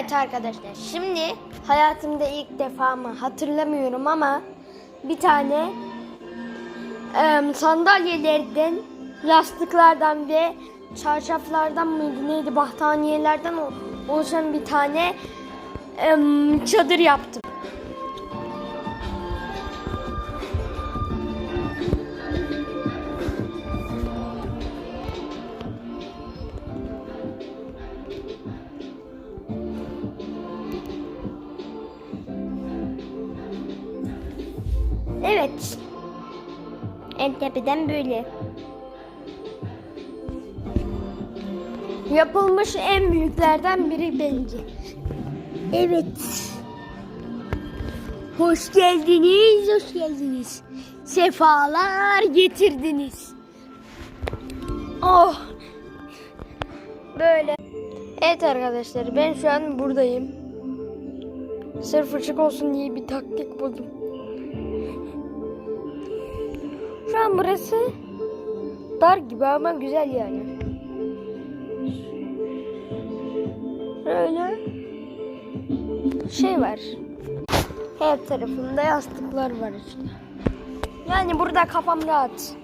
Evet arkadaşlar şimdi hayatımda ilk defa mı hatırlamıyorum ama bir tane em, sandalyelerden, yastıklardan ve çarşaflardan mıydı neydi battaniyelerden o- oluşan bir tane em, çadır yaptım. Evet. En tepeden böyle. Yapılmış en büyüklerden biri bence. Evet. Hoş geldiniz, hoş geldiniz. Sefalar getirdiniz. Oh. Böyle. Evet arkadaşlar ben şu an buradayım. Sırf ışık olsun diye bir taktik buldum. An burası dar gibi ama güzel yani. Böyle şey var. Her tarafında yastıklar var işte. Yani burada kafam rahat.